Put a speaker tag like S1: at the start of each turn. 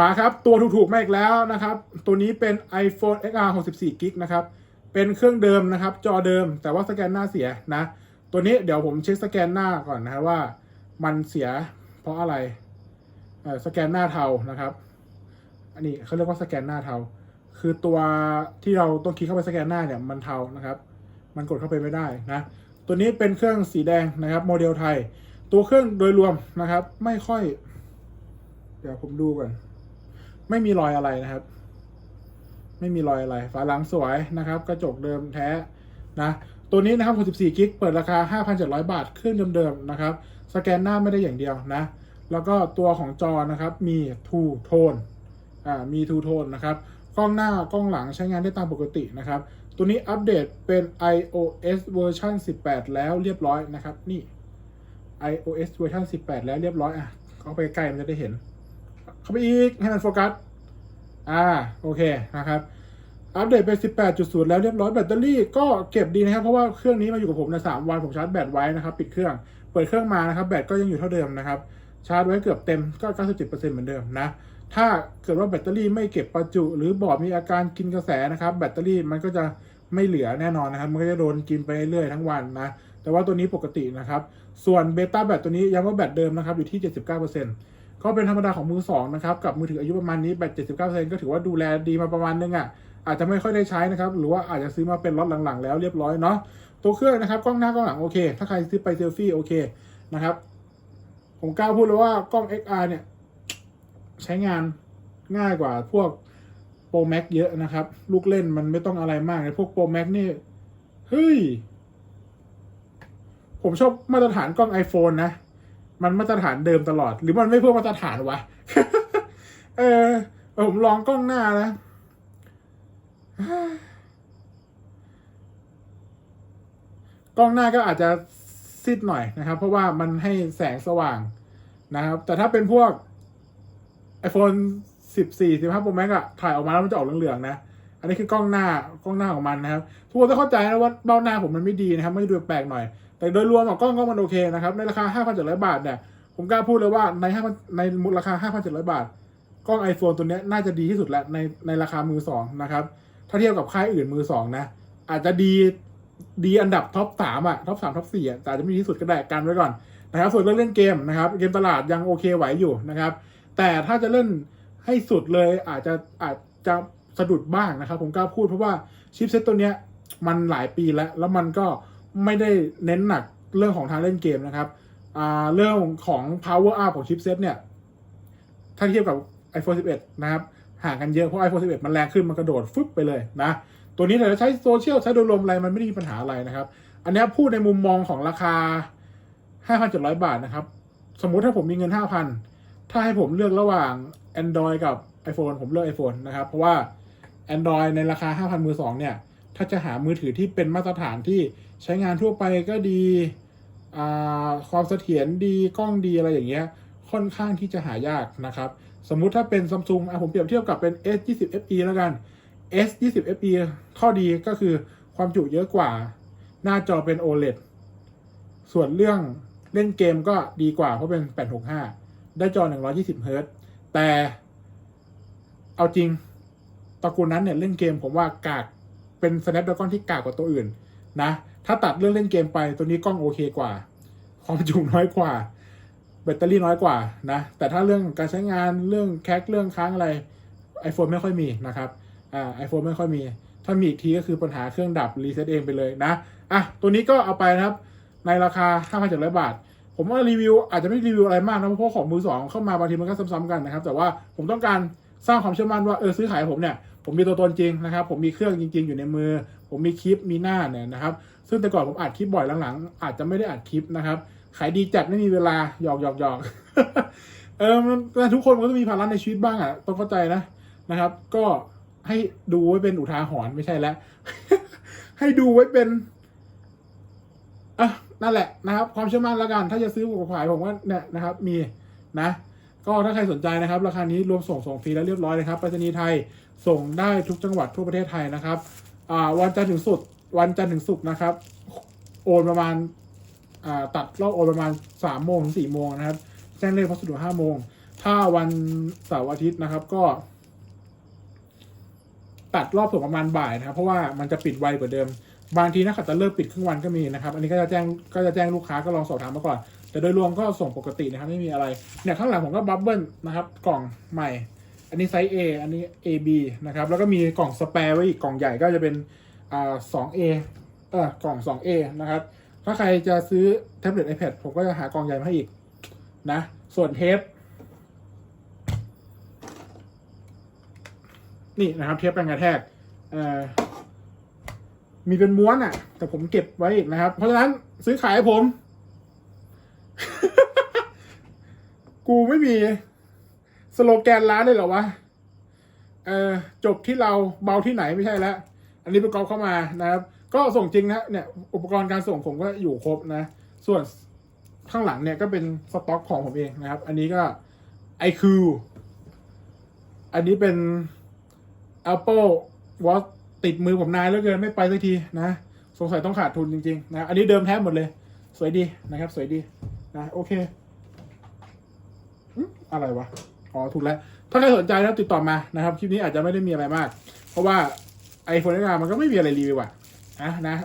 S1: มาครับตัวถูกๆมาอีกแล้วนะครับ ตัวนี้เป็น iPhone XR 64 g b นะครับเป็นเครื่องเดิมนะครับ จอเดิมแต่ว่าสแกนหน้าเสียนะ ตัวนี้เดี๋ยวผมเช็คสแกนหน้าก่อนนะว่า มันเสียเพราะอะไรสแกนหน้าเทานะครับ อันนี้เขาเรียกว่าสแกนหน้าเทา คือตัวที่เราต้องคลิกเข้าไปสแกนหน้าเนี่ยมันเทานะครับ มันกดเข้าไปไม่ได้นะ ตัวนี้เป็นเครื่องสีแดงนะครับโมเดลไทย ตัวเครื่องโดยรวมนะครับ ไม่ค่อย เดี๋ยวผมดูก่อน ไม่มีรอยอะไรนะครับ ไม่มีรอยอะไร ฝาหลังสวยนะครับ กระจกเดิมแท้นะ ตัวนี้นะครับ64กิกเปิดราคา 5,700 บาทเครื่องเดิมๆนะครับ สแกนหน้าไม่ได้อย่างเดียวนะ แล้วก็ตัวของจอนะครับมี Two Tone อ่ามี Two Tone นะครับกล้องหน้ากล้องหลังใช้งานได้ตามปกตินะครับ ตัวนี้อัปเดตเป็น iOS เวอร์ชัน18 แล้วเรียบร้อยนะครับ นี่ iOS เวอร์ชัน18 แล้วเรียบร้อยอะเข้าไปใกล้มันจะได้เห็นาไปอีก ให้มันโฟกัส อ่า โอเคนะครับ อัปเดตเป็น18.0 แล้วเรียบร้อยแบตเตอรี่ก็เก็บดีนะครับ เพราะว่าเครื่องนี้มาอยู่กับผมใน3วันผมชาร์จแบตไว้นะครับปิดเครื่อง เปิดเครื่องมานะครับแบตก็ยังอยู่เท่าเดิมนะครับ ชาร์จไว้เกือบเต็มก็ 97%เหมือนเดิมนะ ถ้าเกิดว่าแบตเตอรี่ไม่เก็บประจุ หรือบอร์ดมีอาการกินกระแสนะครับ แบตเตอรี่มันก็จะไม่เหลือแน่นอนนะครับ มันก็จะโดนกินไปเรื่อยๆทั้งวันนะ แต่ว่าตัวนี้ปกตินะครับ ส่วนเบต้าแบตตัวนี้ย้ำว่าแบตเดิมนะครับอยู่ที่ 79% ก็เป็นธรรมดาของมือสองนะครับกับมือถืออายุประมาณนี้แบต79%ก็ถือว่าดูแลดีมาประมาณนึงอะอาจจะไม่ค่อยได้ใช้นะครับหรือว่าอาจจะซื้อมาเป็นล็อตหลังๆ แล้วเรียบร้อยเนาะตัวเครื่องนะครับกล้องหน้ากล้องหลังโอเค ถ้าใครซื้อไปเซลฟี่โอเคนะครับผมกล้าพูดเลยว่ากล้อง XR เนี่ย ใช้งานง่ายกว่าพวก Pro Max เยอะนะครับ ลูกเล่นมันไม่ต้องอะไรมากเลยพวก Pro Max นี่ เฮ้ย ผมชอบมาตรฐานกล้อง iPhone นะ มันมาตรฐานเดิมตลอด หรือมันไม่เพิ่มมาตรฐานวะ เออ ผมลองกล้องหน้านะกล้องหน้าก็อาจจะซิดหน่อยนะครับ เพราะว่ามันให้แสงสว่างนะครับ แต่ถ้าเป็นพวก iPhone 14 15 Pro Max อะถ่ายออกมาแล้วมันจะออกเหลืองๆนะ อันนี้คือกล้องหน้ากล้องหน้าของมันนะครับ ทุกคนต้องเข้าใจนะว่าเบ้าหน้าผมมันไม่ดีนะครับ ไม่ดูแปลกหน่อย แต่โดยรวมอะกล้องก็มันโอเคนะครับในราคา 5,700 บาทเนี่ยผมกล้าพูดเลยว่าใน5,000ในราคา5,700 บาท กล้อง iPhone ตัวนี้น่าจะดีที่สุดแล้วในในราคามือสองนะครับถ้าเทียบกับค่ายอื่นมือสองนะอาจจะดีดีอันดับท็อปสามอะท็อปสามท็อปสี่อะแต่อาจจะไม่ดีที่สุดก็ได้กันไว้ก่อนนะครับส่วนเรื่องเล่นเกมนะครับเกมตลาดยังโอเคไหวอยู่นะครับ แต่ถ้าจะเล่นให้สุดเลยอาจจะอาจจะสะดุดบ้างนะครับ ผมกล้าพูดเพราะว่าชิปเซ็ตตัวเนี้ยมันหลายปีแล้ว แล้วมันก็ ไม่ได้เน้นหนักเรื่องของทางเล่นเกมนะครับเรื่องของ power up ของชิปเซ็ตเนี่ย ถ้าเทียบกับ iPhone 11 นะครับ ห่างกันเยอะ เพราะ iPhone 11 มันแรงขึ้น มันกระโดดฟึบไปเลยนะ ตัวนี้แต่จะใช้โซเชียล ใช้โดยรวมอะไร มันไม่ได้มีปัญหาอะไรนะครับ อันนี้พูดในมุมมองของราคา 5,700 บาทนะครับ สมมุติถ้าผมมีเงิน 5,000 ถ้าให้ผมเลือกระหว่าง Android กับ iPhone ผมเลือก iPhone นะครับ เพราะว่า Android ในราคา 5,000มือสองเนี่ย ถ้าจะหามือถือที่เป็นมาตรฐานที่ ใช้งานทั่วไปก็ดีความเสถียรดีกล้องดีอะไรอย่างเงี้ยค่อนข้างที่จะหายากนะครับ สมมุติถ้าเป็นซัมซุงผมเปรียบเทียบกับเป็น S20 FE แล้วกัน S20 FE ข้อดีก็คือความจุเยอะกว่า หน้าจอเป็น OLED ส่วนเรื่องเล่นเกมก็ดีกว่าเพราะเป็น 865 ได้จอ 120เฮิรตแต่เอาจริงตระกูลนั้นเนี่ยเล่นเกมผมว่ากากเป็น Snapdragon ที่กากกว่าตัวอื่น นะ ถ้าตัดเรื่องเล่นเกมไปตัวนี้กล้องโอเคกว่า ความจุน้อยกว่า แบตเตอรี่น้อยกว่านะ แต่ถ้าเรื่องการใช้งานเรื่องแคคเรื่องค้างอะไร iPhone ไม่ค่อยมีนะครับอ่า iPhone ไม่ค่อยมี ถ้ามีอีกทีก็คือปัญหาเครื่องดับรีเซ็ตเองไปเลยนะอะตัวนี้ก็เอาไปนะครับ ในราคา5,700 บาทผมว่ารีวิวอาจจะไม่รีวิวอะไรมากนะเพราะของมือสองเข้ามาบางทีมันก็ซ้ำๆกันนะครับ แต่ว่าผมต้องการสร้างความเชื่อมั่นว่าเออซื้อขายผมเนี่ย ผมมีตัวตนจริงนะครับ ผมมีเครื่องจริง ๆ อยู่ในมือ ผมมีคลิปมีหน้าเนี่ยนะครับซึ่งแต่ก่อนผมอัดคลิปบ่อยหลังๆ อาจจะไม่ได้อัดคลิปนะครับขายดีจัดไม่มีเวลาหยอกหยอกหยอกเออมันทุกคนก็ต้องมีภาระในชีวิตบ้างอะต้องเข้าใจนะนะครับ ก็ให้ดูไว้เป็นอุทาหรณ์ไม่ใช่แล้วให้ดูไว้เป็นอะนั่นแหละนะครับ ความเชื่อมั่นแล้วกัน ถ้าจะซื้อบุกขายผมว่าเนี่ยนะครับ มีนะ ก็ถ้าใครสนใจนะครับ ราคานี้รวมส่งส่งฟรีแล้วเรียบร้อยเลยครับไปรษณีย์ไทยส่งได้ทุกจังหวัดทั่วประเทศไทยนะครับ อ่าวันจันทร์ถึงศุกร์วันจันทร์ถึงศุกร์นะครับ โอนประมาณอ่าตัดรอบโอนประมาณสามโมงถึงสี่โมงนะครับ แจ้งเลขพัสดุห้าโมง ถ้าวันเสาร์อาทิตย์นะครับก็ ตัดรอบส่งประมาณบ่ายนะครับ เพราะว่ามันจะปิดไวกว่าเดิม บางทีนะขัดจะเลิกปิดครึ่งวันก็มีนะครับ อันนี้ก็จะแจ้งก็จะแจ้งลูกค้าก็ลองสอบถามมาก่อน แต่โดยรวมก็ส่งปกตินะครับ ไม่มีอะไร เนี่ยข้างหลังผมก็บับเบิลนะครับ กล่องใหม่ อันนี้ไซส์ A อันนี้ AB นะครับ แล้วก็มีกล่องสแปร์ไว้อีกกล่องใหญ่ก็จะเป็นอ่า 2A เออกล่อง 2A นะครับ ถ้าใครจะซื้อแท็บเล็ต iPad ผมก็จะหากล่องใหญ่มาให้อีกนะ ส่วนเทป นี่นะครับเทปกันกระแทกเอ่อมีเป็นม้วนอะ่ะ แต่ผมเก็บไว้อีกนะครับ เพราะฉะนั้นซื้อขายให้ผม กูไม่มี สโลแกนร้านเลยเหรอวะเออจบที่เราเบาที่ไหนไม่ใช่แล้ว อันนี้ประกอบเข้ามานะครับ ก็ส่งจริงนะเนี่ยอุปกรณ์การส่งผมก็อยู่ครบนะ ส่วนข้างหลังเนี่ยก็เป็นสต็อกของผมเองนะครับ อันนี้ก็ไอคิวอันนี้เป็น Apple Watch ติดมือผมนานเหลือเกินไม่ไปสักทีนะ สงสัยต้องขาดทุนจริงๆนะอันนี้เดิมแท้หมดเลย สวยดีนะครับ สวยดีนะโอเคอืมอะไรวะ อ๋อถูกแล้ว ถ้าใครสนใจนะติดต่อมานะครับ คลิปนี้อาจจะไม่ได้มีอะไรมาก เพราะว่า iPhone ในงานมันก็ไม่มีอะไรรีวิวอะนะนะ